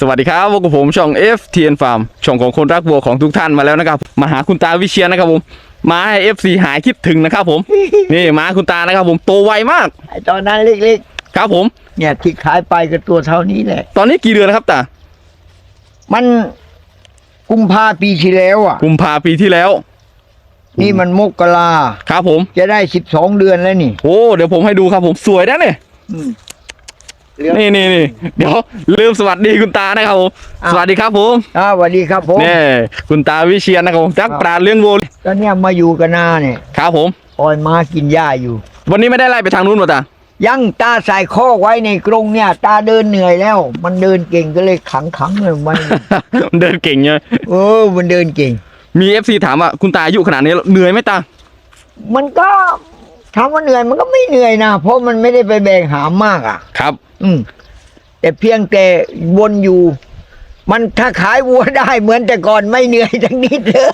สวัสดีครับพวกบผมช่อง FTN Farm ช่องของคนรักวัวของทุกท่านมาแล้วนะครับ มาหาคุณตาวิเชียนนะครับผมมาให้ FC หายคิดถึงนะครับ ผม นี่มาคุณตานะครับ ผมโตไวมาก ไอ้ตอนนั้นเล็กครับผม ๆ เนี่ยที่ขายไปก็ตัวเท่านี้แหละ ตอนนี้กี่เดือนนะครับตามันกุมภาปีที่แล้วอะ กุมภาปีที่แล้วนี่มันมกราครับผม จะได้สิบสองเดือนแล้วนี่ โอ้เดี๋ยวผมให้ดูครับผมสวยนะเนี่ยอืม เหลือนี่นี่นี่เดี๋ยวลืมสวัสดีคุณตานะครับผมอ้าว สวัสดีครับผมอ่าสวัสดีครับผมนี่คุณตาวิเชียนนะครับผมจักครับปราดเลี้ยงวัวตอนเนี้ยมาอยู่กันนาเนี่ยครับผม ปล่อยม้ากินหญ้าอยู่ วันนี้ไม่ได้ไล่ไปทางนู้นมาตายังตาใส่ข้อกไว้ในกรงเนี่ย ตาเดินเหนื่อยแล้ว มันเดินเก่งก็เลยขังขังๆเลยไว้มันเดินเก่งเนอะเออมันเดินเก่ง มีเอฟซีถามว่าคุณตาอายุขนาดนี้แล้วเหนื่อยไหมตามันก็ถามว่าเหนื่อยมันก็ไม่เหนื่อยนะเพราะมันไม่ได้ไปแบกหามมากอะ ครับ อืม แต่เพียงแต่วนอยู่ มันถ้าขายวัวได้เหมือนแต่ก่อนไม่เหนื่อยทั้งนิดเลย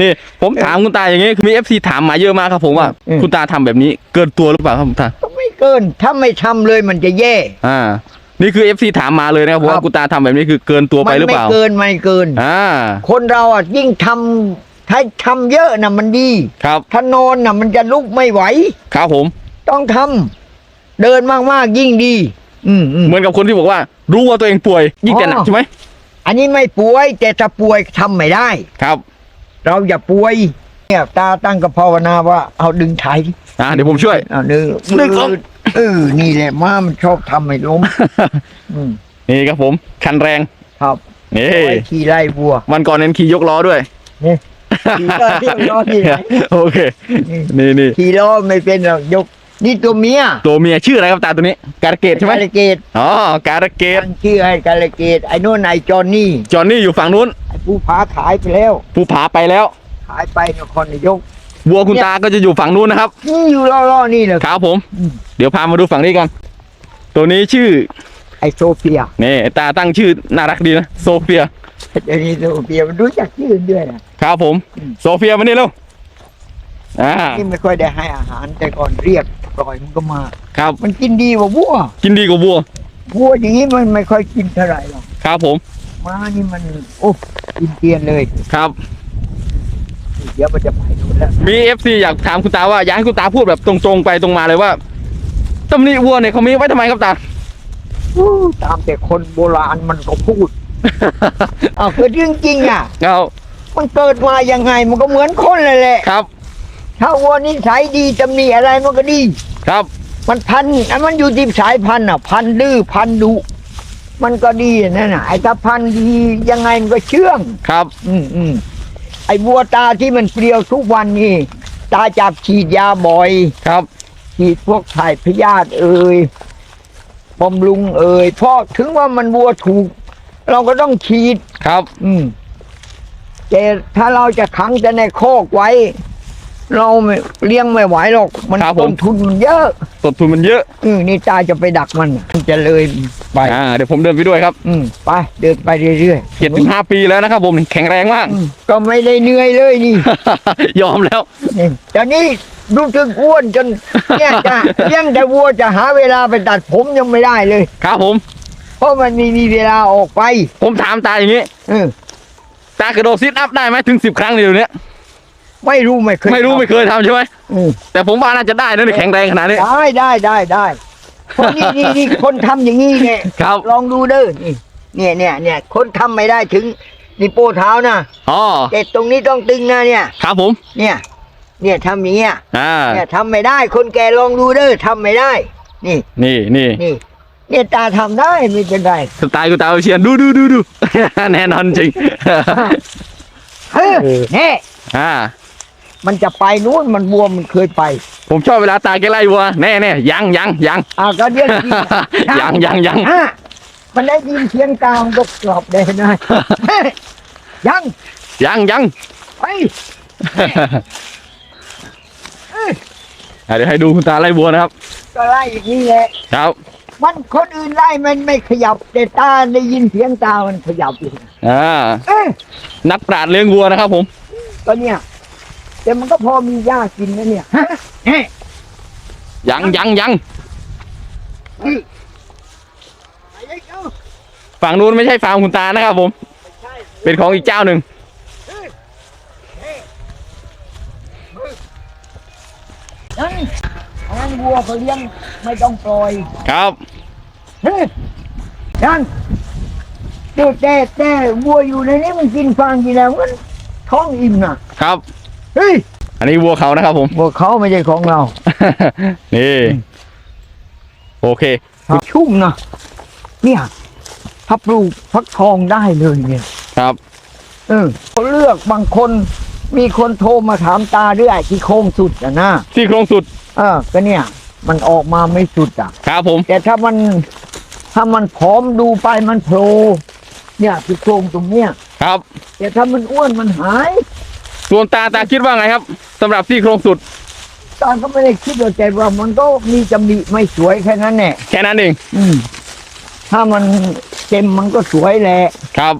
นี่ผมถามคุณตาอย่างงี้คือมีเอฟซีถามมาเยอะมากครับผมว่า อืม คุณตาทำแบบนี้เกินตัวหรือเปล่าครับคุณตาก็ไม่เกิน ถ้าไม่ทำเลยมันจะแย่ อ่า นี่คือเอฟซีถามมาเลยนะครับผมครัว่าบ คุณตาทำแบบนี้คือเกินตัวไปมัหรือไม่เปล่า เกินไม่เกิน อ่า คนเราอะยิ่งทำถ้าทำเยอะน่ะมันดี ครับ ถ้านอนน่ะมันจะลุกไม่ไหว ครับผม ต้องทำ เดินมากๆยิ่งดี อืมอืม เหมือนกับคนที่บอกว่า รู้ว่าตัวเองป่วยยิ่งจะหนักอ๋อ ใช่ไหมอันนี้ไม่ป่วย แต่ถ้าป่วยทำไม่ได้ ครับเราอย่าป่วยเนี่ยตาตั้งกับภาวนาว่าเอาดึงไถอ่าเดี๋ยวผมช่วย เอาดึงดึงลงเออนี่แหละม้ามันชอบทำให้ล้ม อืมนี่ครับผมคันแรงครับนี่ไว้ขี่ไล่วัว วันก่อนเน้นขี่ยกล้อด้วยนี่ขี่ล้อเรียบร้อยที่ไหน โอเคนี่นี่ขี่ล้อไม่เป็นหรอกยก นี่ตัวเมียตัวเมียชื่ออะไรครับตาตัวนี้ การะเกดใช่ไหมกาลเกตอ๋อการะเกดตั้งชื่อให้กาลเกตไอ้โน่นไอ้จอนนี่จอห์นนี่อยู่ฝั่งนู้นไอ้ผู้พาขายไปแล้วภูผาไปแล้ว ขายไปนครนายกวัวคุณตาก็จะอยู่ฝั่งนู้นนะครับนี่อยู่ล่อๆนี่เลยครับผมอืมเดี๋ยวพามาดูฝั่งนี้กัน ตัวนี้ชื่อ ไอ้โซเฟียนี่ตาตั้งชื่อน่ารักดีนะโซเฟียเดี๋ยวนี้โซเฟียมันรู้จักชื่อด้วยนะครับผมอืมโซเฟียมานี่เร็วอ่านี่ไม่ค่อยได้ให้อาหารแต่ก่อนเรียก ปล่อยมันก็มา ครับ มันกินดีกว่าวัวกินดีกว่าวัววัวอย่างนี้มันไม่ค่อยกินเท่าไหร่หรอกครับผมม้านี่มันโอ้กินเกลียนเลย ครับ เดี๋ยวมันจะไปนู่นแล้วมีเอฟซีอยากถามคุณตาว่าอยากให้คุณตาพูดแบบตรงๆไปตรงมาเลยว่าตำหนิวัวเนี่ยเขามีไว้ทำไมครับตา อู้ตามแต่คนโบราณมันก็พูด อ้าวคือเรื่องจริงอะ เอามันเกิดมายังไงมันก็เหมือนคนเลยแหละ ครับ ถ้าวัวนิสัยดีตำหนิอะไรมันก็ดี ครับ มันพันธุ์อันมันอยู่ที่สายพันธุ์อะ พันธุ์ดื้อพันธุ์ดุมันก็ดีนั่นน่ะไอ้ถ้าพันธุ์ดียังไงมันก็เชื่อง ครับ อืมอืมไอ้วัวตาที่มันเปรี้ยวทุกวันนี่ ตาจับฉีดยาบ่อย ครับ ฉีดพวกถ่ายพยาธิเอ่ยบำรุงเอ่ยเพราะถึงว่ามันวัวถูก เราก็ต้องฉีด ครับ อืมแต่ถ้าเราจะขังแต่ในโคอกไว้ เราไม่เลี้ยงไม่ไหวหรอก มันต้นทุนมันเยอะต้นทุนมันเยอะอืมนี่ตาจะไปดักมันมันจะเลยไป อ่าเดี๋ยวผมเดินไปด้วยครับอืมไปเดินไปเรื่อยๆเจ็ดถึงห้าปีแล้วนะครับผมแข็งแรงมาก อืมก็ไม่ได้เหนื่อยเลยนี่ ยอมแล้ว นี่ตอนนี้รู้สึกอ้วนจนเนี่ยจะ เลี้ยงแต่วัวจะหาเวลาไปตัดผมยังไม่ได้เลย ครับผม เพราะมันไมีมีเวลาออกไปผมถามตาอย่างนี้ เออตากระโดดซิทอัพได้ไหมถึงสิบครั้งเดียวเนี้ย ไม่รู้ไม่เคยไม่รู้ไม่เคยทำใช่ไหมอืมแต่ผมว่าน่าจะได้นะเนี่ยแข็งแรงขนาดนี้ ได้ได้ได้ได้เพราะนี่นี่นี่คนทำอย่างนี้เนี่ยครับ ลองดูเด้อนี่เนี่ยเนี่ยเนี่ยคนทำไม่ได้ถึงนี่โป้เท้านะอ๋อแต่ตรงนี้ต้องตึงนะเนี่ย ครับผม เนี่ย เนี่ยทำอย่างเงี้ยอ่า เนี่ยทำไม่ได้ คนแก่ลองดูเด้อทำไม่ได้ นี่นี่นี่นี่ เนี่ยตาทำได้ไม่เป็นไรสไตล์กูตาเชียนดูดูดูดู แน่นอนจริงเฮ้ยแน่ อ่า มันจะไปนู้นมันบวมมันเคยไปผมชอบเวลาตาแกไล่วัวแน่แน่ยังยังยังอ่าก็เรียกกินยังยังยังอะมันได้ยินเสียงกาวมันก็กรอบได้นะเฮ้ยยังยังยังไปอะเดี๋ยวให้ดูคุณตาไล่วัวนะครับ ก็ไล่อย่างนี้แหละครับ มันคนอื่นไล่มันไม่ขยับแต่ตาได้ยินเสียงตามันขยับอยู่อ่าเอ้ยนักปราดเลี้ยงวัวนะครับผมก็เนี่ย แต่มันก็พอมีหญ้ากินนะเนี่ยฮะเฮ้ยยังยังยังไปเลยเจ้าฝั่งนู้นไม่ใช่ฟาร์มคุณตานะครับผมเป็นของอีกเจ้าหนึ่งนั่นอันนั้นวัวเขาเลี้ยงไม่ต้องปล่อยครับ เฮ้ยนั่นแต่แต่แต่วัวอยู่ในนี้มันกินฟางกินแล้วมันท้องอิ่มนะครับเฮ้ย อันนี้วัวเขานะครับ ผม วัวเขาไม่ใช่ของเรา นี่ โอเค ชุ่มนะเนี่ยถ้าปลูกฟักทองได้เลยเนี่ยครับเออเขาเลือกบางคนมีคนโทรมาถามตาด้วยไอ้ที่โค้งสุดอะนะที่โครงสุด เออ ก็เนี่ย มันออกมาไม่สุดอะ ครับผม แต่ถ้ามัน ถ้ามันผอมดูไปมันโผล่เนี่ยที่โครงตรงเนี้ยครับ แต่ถ้ามันอ้วนมันหาย ส่วนตาตาคิดว่าไงครับ สำหรับที่โครงสุด ตอนก็ไม่ได้คิดว่าใจว่ามันก็มีจำดีไม่สวยแค่นั้นแหละแค่นั้นเองอืม ถ้ามันเต็มมันก็สวยแหละครับ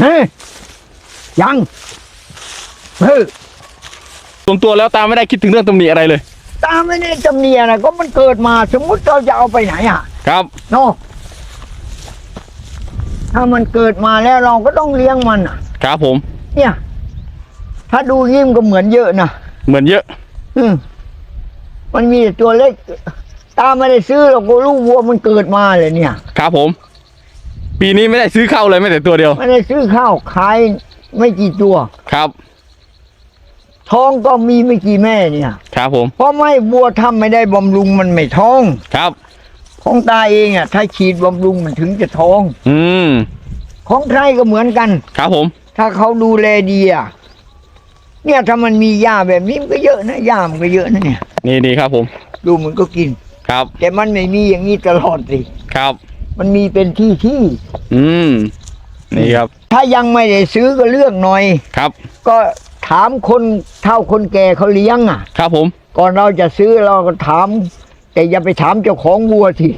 เฮ้ยยังเฮ้ยส่วนตัวแล้วตาไม่ได้คิดถึงเรื่องตำหนิอะไรเลย ตาไม่ได้จำเนียนะก็มันเกิดมาสมมุติเราจะเอาไปไหนอะ ครับ เนาะถ้ามันเกิดมาแล้วเราก็ต้องเลี้ยงมันอะ ครับผม เนี่ย ถ้าดูยิ้มก็เหมือนเยอะนะเหมือนเยอะ อืมมันมีแต่ตัวเล็ก ตาไม่ได้ซื้อหรอกก็ลูกวัวมันเกิดมาเลยเนี่ย ครับผม ปีนี้ไม่ได้ซื้อเข้าเลยแม้แต่ตัวเดียว ไม่ได้ซื้อข้าวขายไม่กี่ตัว ครับ ท้องก็มีไม่กี่แม่เนี่ย ครับผม เพราะไม่วัวทำไม่ได้บำรุงมันไม่ท้อง ครับ ของตาเองอะ ถ้าฉีดบำรุงมันถึงจะท้อง อืม ของใครก็เหมือนกัน ครับผม ถ้าเขาดูแลดีอะ เนี่ยถ้ามันมีหญ้าแบบนี้มันก็เยอะนะหญ้ามันก็เยอะนะเนี่ย นี่ดีครับผมดูมันก็กิน ครับแต่มันไม่มีอย่างนี้ตลอดสิครับ มันมีเป็นที่ที่ อืมนี่ครับ ถ้ายังไม่ได้ซื้อก็เลือกหน่อย ครับ ก็ถามคนเท่าคนแก่เขาเลี้ยงอะ ครับผม ก่อนเราจะซื้อเราก็ถาม แต่อย่าไปถามเจ้าของวัวที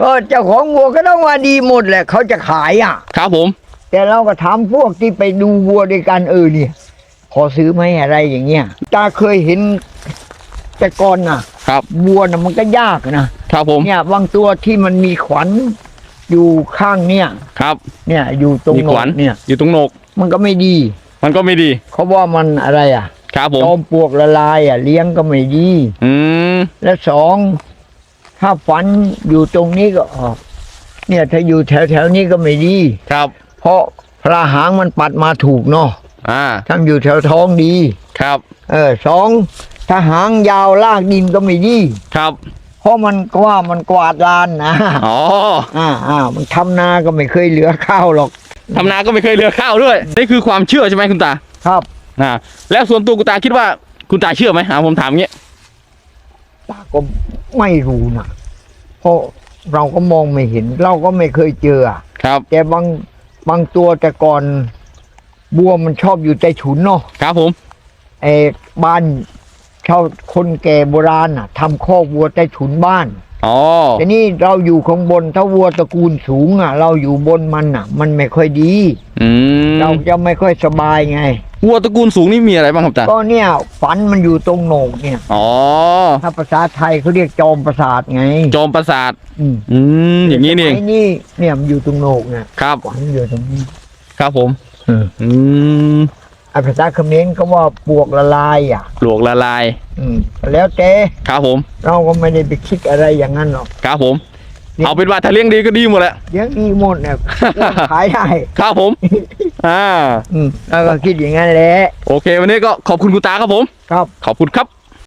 เออเจ้าของวัวก็ต้องว่าดีหมดแหละเขาจะขายอะ ครับผม แต่เราก็ถามพวกที่ไปดูวัวด้วยกันเออเนี่ยขอ ซื้อไหมอะไรอย่างเงี้ยตาเคยเห็นแต่ก่อนน่ะครับวัวน่ะมันก็ยากนะครับผมเนี่ยบางตัวที่มันมีขวัญอยู่ข้างเนี่ยครับ เนี่ยอยู่ตรงมีโหนขวัญกเนี่ย อยู่ตรงโหนก มันก็ไม่ดี มันก็ไม่ดี เขาว่ามันอะไรอะครับผมจอมปลวกละลายอะ เลี้ยงก็ไม่ดี อืมและสองถ้าฝันอยู่ตรงนี้ก็ออก เนี่ยถ้าอยู่แถวแถวๆนี้ก็ไม่ดี ครับ เพราะพระหางมันปัดมาถูกเนาะ อ่าทำอยู่แถวท้องดี ครับ เออสองถ้าหางยาวลากดินก็ไม่ดี ครับ เพราะมันก็ว่ามันกวาดลานนะอ๋ออ่าอ่ามันทำนาก็ไม่เคยเหลือข้าวหรอกทำนาก็ไม่เคยเหลือข้าวด้วยนี่คือความเชื่อใช่ไหมคุณตาครับอ่าแล้วส่วนตัวคุณตาคิดว่าคุณตาเชื่อไหมอ่าผมถามอย่างเงี้ยตาก็ไม่รู้นะเพราะเราก็มองไม่เห็น เราก็ไม่เคยเจออะครับแต่บางบางตัวแต่ก่อน บัวมันชอบอยู่ใต้ฉุนเนาะครับผมไอ้บ้านชาวคนแก่โบราณน่ะทำคอกวัวใต้ฉุนบ้านอ๋อแต่นี่เราอยู่ข้างบนถ้าวัวตระกูลสูงอะ เราอยู่บนมันอะ มันไม่ค่อยดี อืมเราจะไม่ค่อยสบายไง วัวตระกูลสูงนี่มีอะไรบ้างครับตาก็เนี่ยฝันมันอยู่ตรงโหนกเนี่ย อ๋อถ้าภาษาไทยเขาเรียกจอมประสาทไงจอมประสาท อืมอืมอย่างนี้นี่เองไอ้นี่เนี่ยมันอยู่ตรงโหนกเนี่ยครับ ฝันอยู่ตรงนี้ ครับผม อืมอืมไอ้ภาษาเขมรก็ว่าปวกละลายอะปลวกละลาย อืม แล้วแต่ครับผม เราก็ไม่ได้ไปคิดอะไรอย่างนั้นหรอก ครับผมเนี่ยเอาเป็นว่าถ้าเลี้ยงดีก็ดีหมดแหละ เลี้ยงดีหมดเนี่ย ขายได้ครับผม อ่า อืมแล้วก็คิดอย่างนั้นแหละโอเค วันนี้ก็ขอบคุณคุณตาครับผม ครับ ขอบคุณครับ